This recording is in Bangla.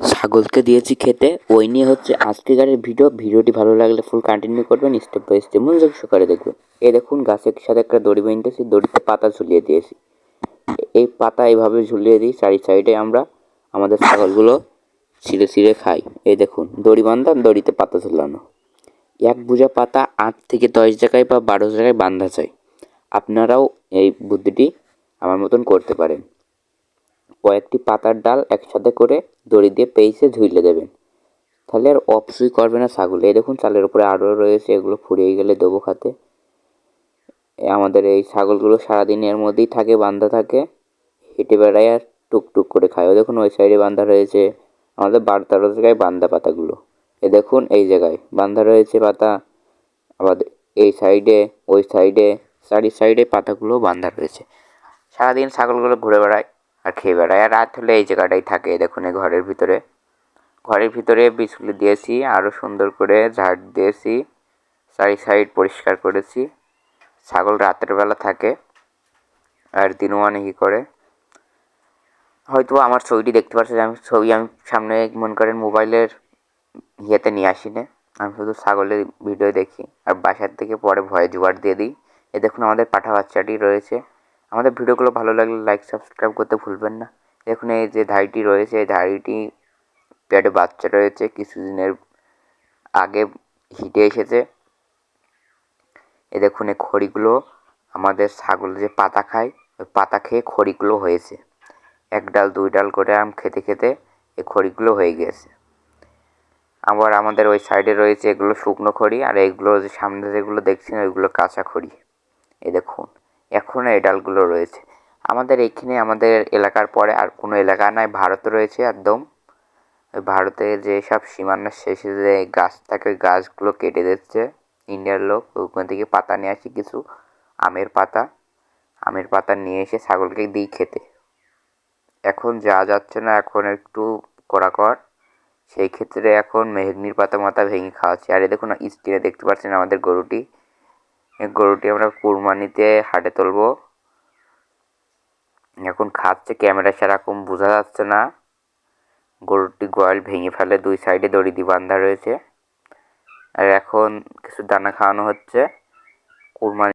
ছাগলকে দিয়েছি খেতে। ওই নিয়ে হচ্ছে আজকেকার ভিডিও। ভিডিওটি ভালো লাগলে ফুল কন্টিনিউ করবেন। স্টেপ বাই স্টেপ মনোযোগ সহকারে দেখবেন। এই দেখুন গাছের সাথে একটা দড়ি বেঁধেছি। দড়িতে পাতা ঝুলিয়ে দিয়েছি। এই পাতা এইভাবে ঝুলিয়ে দিই, চারি সাইডে আমরা আমাদের ছাগলগুলো ছিঁড়ে ছিঁড়ে খাই। এই দেখুন, দড়ি বান্ধা দড়িতে পাতা ঝুলানো। এক বোঝা পাতা আট থেকে দশ জায়গায় বা বারো জায়গায় বাঁধা যায়। আপনারাও এই বুদ্ধিটি আমার মতন করতে পারেন। কয়েকটি পাতার ডাল একসাথে করে দড়ি দিয়ে পেইসে ঝুলে দেবেন। তাহলে আর অপসুই করবে না ছাগল। এই দেখুন চালের উপরে আরও রয়েছে, এগুলো ফুরিয়ে গেলে দেবো খাতে। আমাদের এই ছাগলগুলো সারাদিন এর মধ্যেই থাকে, বান্ধা থাকে, হেঁটে বেড়ায় আর টুকটুক করে খায়। ও দেখুন ওই সাইডে বান্ধা রয়েছে, আমাদের বারো জায়গায় বান্ধা পাতাগুলো। এ দেখুন এই জায়গায় বান্ধা রয়েছে পাতা, আবার এই সাইডে, ওই সাইডে, চারি সাইডে পাতাগুলো বান্ধা রয়েছে। সারাদিন ছাগলগুলো ঘুরে বেড়ায়। আর খেয়ে বেড়ায়। আর রাত হলে এই জায়গাটাই থাকে, দেখুন এই ঘরের ভিতরে। ঘরের ভিতরে বিছুলি দিয়েছি আরও সুন্দর করে ঝাড় দিয়েছি চারি সাইড পরিষ্কার করেছি। ছাগল রাতের বেলা থাকে, আর দিনও অনেকই করে। হয়তো আমার ছবিটি দেখতে পাচ্ছি আমি ছবি আমি সামনে মনে করেন মোবাইলের ইয়েতে নিয়ে আসি না। আমি শুধু ছাগলের ভিডিও দেখি, আর বাসার থেকে পরে ভয়ে জোয়ার দিয়ে দিই। এ দেখুন আমাদের পাঠা বাচ্চাটি রয়েছে। আমাদের ভিডিওগুলো ভালো লাগলে লাইক সাবস্ক্রাইব করতে ভুলবেন না। দেখুন এই যে ধাড়িটি রয়েছে, এই ধাড়িটি পেটে বাচ্চা রয়েছে, কিছুদিনের আগে হিটে এসেছে। এ দেখুন এই খড়িগুলো আমাদের ছাগল যে পাতা খায়, ওই পাতা খেয়ে খড়িগুলো হয়েছে। এক ডাল, দুই ডাল করে আম খেতে খেতে এই খড়িগুলো হয়ে গিয়েছে আবার আমাদের ওই সাইডে রয়েছে এগুলো শুকনো খড়ি, আর এগুলো যে সামনে যেগুলো দেখছেন ওইগুলো কাঁচা খড়ি। এখনও এই ডালগুলো রয়েছে। আমাদের এইখানে, আমাদের এলাকার পরে আর কোনো এলাকা নাই, ভারত রয়েছে একদম। ওই ভারতের যে সব সীমানার শেষে যে গাছ থাকে, ওই গাছগুলো কেটে দিচ্ছে। ইন্ডিয়ার লোক, ওখান থেকে পাতা নিয়ে আসি কিছু, আমের পাতা। আমের পাতা নিয়ে এসে ছাগলকে দিই খেতে। এখন যাওয়া যাচ্ছে না, এখন একটু কড়াকর সেই ক্ষেত্রে এখন মেহগনির পাতা মাথা ভেঙে খাওয়াচ্ছি আর এ দেখুন, স্ক্রিনে দেখতে পাচ্ছেন আমাদের গরুটি। গরুটি আমরা কুরবানিতে হাটে তুলব। এখন খাচ্ছে, ক্যামেরা সেরকম বোঝা যাচ্ছে না। গরুটি গোয়াল ভেঙে ফেলে দুই সাইডে দড়ি দিয়ে বান্ধা রয়েছে। আর এখন কিছু দানা খাওয়ানো হচ্ছে। কুরবানি